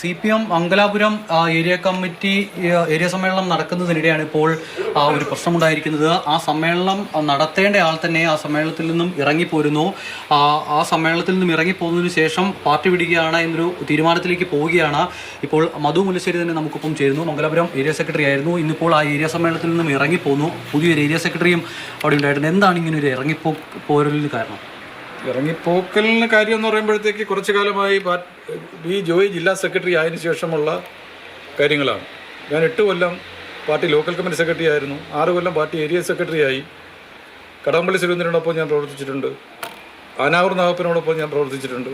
C P M Mangalapuram area committee area സമ്മേളനം നടക്കുന്നതിനിടെയാണ് ഇപ്പോൾ ഒരു പ്രശ്നമുണ്ടായിരിക്കുന്നത്. ആ സമ്മേളനം നടത്തേണ്ട ആൾ തന്നെ ആ സമ്മേളനത്തിൽ നിന്നും ഇറങ്ങിപ്പോരുന്നു. ആ, സമ്മേളനത്തിൽ നിന്നും ഇറങ്ങിപ്പോകുന്നതിന് ശേഷം പാർട്ടി വിടുകയാണ് എന്നൊരു തീരുമാനത്തിലേക്ക് പോവുകയാണ്. ഇപ്പോൾ മധു മുല്ലശ്ശേരി തന്നെ നമുക്കൊപ്പം ചേരുന്നു. മംഗലാപുരം ഏരിയ സെക്രട്ടറി ആയിരുന്നു. ഇന്നിപ്പോൾ ആ ഏരിയ സമ്മേളനത്തിൽ നിന്നും ഇറങ്ങിപ്പോന്നു. പുതിയൊരു ഏരിയ സെക്രട്ടറിയും അവിടെ ഉണ്ടായിട്ടുണ്ട്. എന്താണ് ഇങ്ങനെ ഒരു ഇറങ്ങിപ്പോ പോരലിന് കാരണം? ഇറങ്ങിപ്പോക്കലിന് കാര്യം എന്ന് പറയുമ്പോഴത്തേക്ക് കുറച്ചു കാലമായി ബി ജോയി ജില്ലാ സെക്രട്ടറി ആയതിനു ശേഷമുള്ള കാര്യങ്ങളാണ്. ഞാൻ എട്ട് കൊല്ലം പാർട്ടി ലോക്കൽ കമ്മിറ്റി സെക്രട്ടറി ആയിരുന്നു. ആറ് കൊല്ലം പാർട്ടി ഏരിയ സെക്രട്ടറി ആയി. കടമ്പള്ളി സുരേന്ദ്രനോടൊപ്പം ഞാൻ പ്രവർത്തിച്ചിട്ടുണ്ട്. ആനാവൂർ നാഗപ്പനോടൊപ്പം ഞാൻ പ്രവർത്തിച്ചിട്ടുണ്ട്.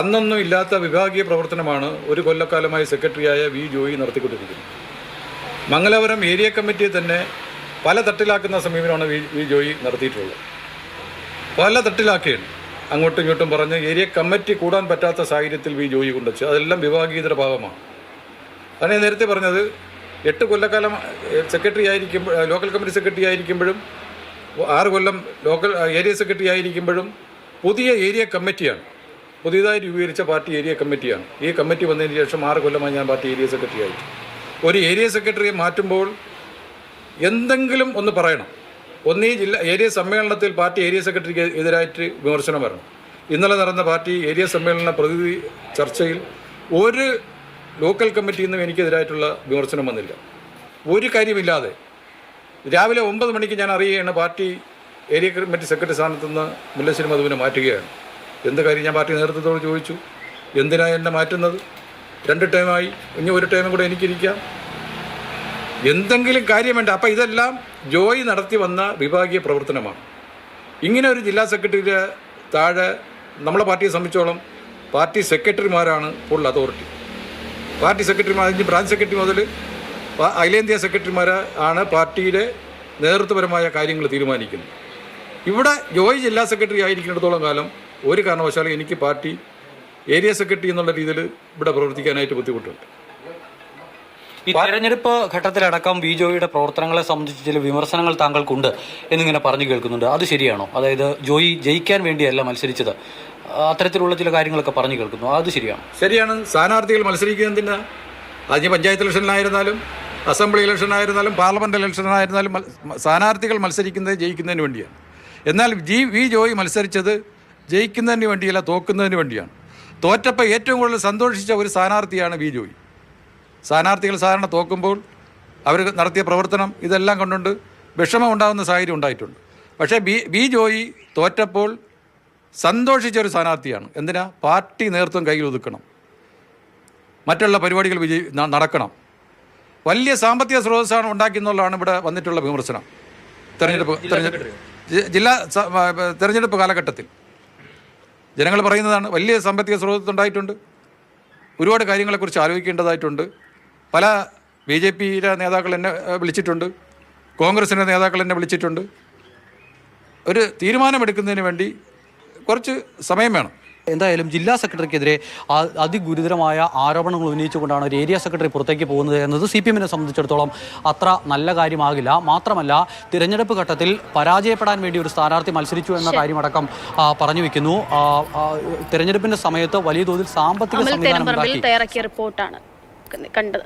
അന്നൊന്നും ഇല്ലാത്ത വിഭാഗീയ പ്രവർത്തനമാണ് ഒരു കൊല്ലക്കാലമായി സെക്രട്ടറിയായ വി ജോയി നടത്തിക്കൊണ്ടിരിക്കുന്നത്. മംഗലാപുരം ഏരിയ കമ്മിറ്റിയെ തന്നെ പല തട്ടിലാക്കുന്ന സമീപനമാണ് വി വി ജോയി നടത്തിയിട്ടുള്ളത്. പല തട്ടിലാക്കിയാണ് അങ്ങോട്ടും ഇങ്ങോട്ടും പറഞ്ഞ് ഏരിയ കമ്മിറ്റി കൂടാൻ പറ്റാത്ത സാഹചര്യത്തിൽ വി ജോയി കൊണ്ടുവച്ചു. അതെല്ലാം വിഭാഗീയതയുടെ ഭാഗമാണ്. ഞാൻ നേരത്തെ പറഞ്ഞത് എട്ട് കൊല്ലക്കാലം സെക്രട്ടറി ആയിരിക്കുമ്പോൾ ലോക്കൽ കമ്മിറ്റി സെക്രട്ടറി ആയിരിക്കുമ്പോഴും ആറ് കൊല്ലം ലോക്കൽ ഏരിയ സെക്രട്ടറി ആയിരിക്കുമ്പോഴും പുതിയ ഏരിയ കമ്മിറ്റിയാണ്. പുതിയതായി രൂപീകരിച്ച പാർട്ടി ഏരിയ കമ്മിറ്റിയാണ്. ഈ കമ്മിറ്റി വന്നതിന് ശേഷം ആറ് കൊല്ലമായി ഞാൻ പാർട്ടി ഏരിയ സെക്രട്ടറി ആയിട്ട്. ഒരു ഏരിയ സെക്രട്ടറിയെ മാറ്റുമ്പോൾ എന്തെങ്കിലും ഒന്ന് പറയണം. ഒന്നീ ജില്ല ഏരിയ സമ്മേളനത്തിൽ പാർട്ടി ഏരിയ സെക്രട്ടറിക്ക് എതിരായിട്ട് വിമർശനം വരണം. ഇന്നലെ നടന്ന പാർട്ടി ഏരിയ സമ്മേളന പ്രതിനിധി ചർച്ചയിൽ ഒരു ലോക്കൽ കമ്മിറ്റിയിൽ നിന്നും എനിക്കെതിരായിട്ടുള്ള വിമർശനം വന്നില്ല. ഒരു കാര്യമില്ലാതെ രാവിലെ ഒമ്പത് മണിക്ക് ഞാൻ അറിയുകയാണ് പാർട്ടി ഏരിയ കമ്മിറ്റി സെക്രട്ടറി സ്ഥാനത്ത് നിന്ന് മുല്ലശ്ശേരി മധുവിനെ മാറ്റുകയാണ്. എന്ത് കാര്യം ഞാൻ പാർട്ടി നേതൃത്വത്തോട് ചോദിച്ചു? എന്തിനാണ് എന്നെ മാറ്റുന്നത്? രണ്ട് ടൈമായി ഇനി ഒരു ടൈമും കൂടെ എനിക്കിരിക്കാം. എന്തെങ്കിലും കാര്യം വേണ്ട. അപ്പം ഇതെല്ലാം ജോയി നടത്തി വന്ന വിഭാഗീയ പ്രവർത്തനമാണ്. ഇങ്ങനെ ഒരു ജില്ലാ സെക്രട്ടറിയുടെ താഴെ നമ്മളെ പാർട്ടിയെ സംബന്ധിച്ചോളം പാർട്ടി സെക്രട്ടറിമാരാണ് ഫുൾ അതോറിറ്റി പാർട്ടി സെക്രട്ടറിമാർ അതിന്റെ ബ്രാഞ്ച് സെക്രട്ടറി മുതൽ അഖിലേന്ത്യാ സെക്രട്ടറിമാർ ആണ് പാർട്ടിയുടെ നേതൃത്വപരമായ കാര്യങ്ങൾ തീരുമാനിക്കുന്നത്. ഇവിടെ ജോയി ജില്ലാ സെക്രട്ടറി ആയിരിക്കുന്നിടത്തോളം കാലം ഒരു കാരണവശാലും എനിക്ക് പാർട്ടി ഏരിയ സെക്രട്ടറി എന്നുള്ള രീതിയിൽ ഇവിടെ പ്രവർത്തിക്കാനായിട്ട് ബുദ്ധിമുട്ടുണ്ട്. ഈ തെരഞ്ഞെടുപ്പ് ഘട്ടത്തിലടക്കം ബി ജോയിയുടെ പ്രവർത്തനങ്ങളെ സംബന്ധിച്ച് ചില വിമർശനങ്ങൾ താങ്കൾക്കുണ്ട് എന്നിങ്ങനെ പറഞ്ഞു കേൾക്കുന്നുണ്ട്. അത് ശരിയാണോ? അതായത് ജോയി ജയിക്കാൻ വേണ്ടിയല്ല മത്സരിച്ചത്. അത്തരത്തിലുള്ള ചില കാര്യങ്ങളൊക്കെ പറഞ്ഞു കേൾക്കുന്നു. അത് ശരിയാണോ? ശരിയാണ്. സ്ഥാനാർത്ഥികൾ മത്സരിക്കുന്നതിന് അതിന് പഞ്ചായത്ത് ഇലക്ഷനിലായിരുന്നാലും അസംബ്ലി ഇലക്ഷനായിരുന്നാലും പാർലമെന്റ് ഇലക്ഷനായിരുന്നാലും സ്ഥാനാർത്ഥികൾ മത്സരിക്കുന്നത് ജയിക്കുന്നതിന് വേണ്ടിയാണ്. എന്നാൽ ജി വി ജോയി മത്സരിച്ചത് ജയിക്കുന്നതിന് വേണ്ടിയല്ല തോക്കുന്നതിന് വേണ്ടിയാണ്. തോറ്റപ്പോൾ ഏറ്റവും കൂടുതൽ സന്തോഷിച്ച ഒരു സ്ഥാനാർത്ഥിയാണ് വി ജോയി. സ്ഥാനാർത്ഥികൾ സാധാരണ തോക്കുമ്പോൾ അവർ നടത്തിയ പ്രവർത്തനം ഇതെല്ലാം കൊണ്ടുകൊണ്ട് വിഷമം ഉണ്ടാകുന്ന സാഹചര്യം ഉണ്ടായിട്ടുണ്ട്. പക്ഷേ ബി ബി ജോയി തോറ്റപ്പോൾ സന്തോഷിച്ച ഒരു സ്ഥാനാർത്ഥിയാണ്. എന്തിനാ? പാർട്ടി നേതൃത്വം കയ്യിൽ ഒതുക്കണം. മറ്റുള്ള പരിപാടികൾ വിജയി നടക്കണം. വലിയ സാമ്പത്തിക സ്രോതസ്സാണ് ഉണ്ടാക്കിയെന്നുള്ളതാണ് ഇവിടെ വന്നിട്ടുള്ള വിമർശനം. തെരഞ്ഞെടുപ്പ് തെരഞ്ഞെടുപ്പ് ജില്ലാ തെരഞ്ഞെടുപ്പ് കാലഘട്ടത്തിൽ. ജനങ്ങൾ പറയുന്നതാണ് വലിയ സാമ്പത്തിക സ്രോതസ് ഉണ്ടായിട്ടുണ്ട്. ഒരുപാട് കാര്യങ്ങളെക്കുറിച്ച് ആലോചിക്കേണ്ടതായിട്ടുണ്ട്. പല ബി ജെ പിയിലെ നേതാക്കൾ എന്നെ വിളിച്ചിട്ടുണ്ട്. കോൺഗ്രസിന്റെ നേതാക്കൾ എന്നെ വിളിച്ചിട്ടുണ്ട്. ഒരു തീരുമാനമെടുക്കുന്നതിന് വേണ്ടി കുറച്ച് സമയം വേണം. എന്തായാലും ജില്ലാ സെക്രട്ടറിക്കെതിരെ അതിഗുരുതരമായ ആരോപണങ്ങൾ ഉന്നയിച്ചുകൊണ്ടാണ് ഒരു ഏരിയ സെക്രട്ടറി പുറത്തേക്ക് പോകുന്നത് എന്നത് സി പി എമ്മിനെ സംബന്ധിച്ചിടത്തോളം അത്ര നല്ല കാര്യമാകില്ല. മാത്രമല്ല തിരഞ്ഞെടുപ്പ് ഘട്ടത്തിൽ പരാജയപ്പെടാൻ വേണ്ടി ഒരു സ്ഥാനാർത്ഥി മത്സരിച്ചു എന്ന കാര്യമടക്കം പറഞ്ഞു വെക്കുന്നു. തിരഞ്ഞെടുപ്പിന്റെ സമയത്ത് വലിയ തോതിൽ സാമ്പത്തിക സംവിധാനം കണ്ടത്.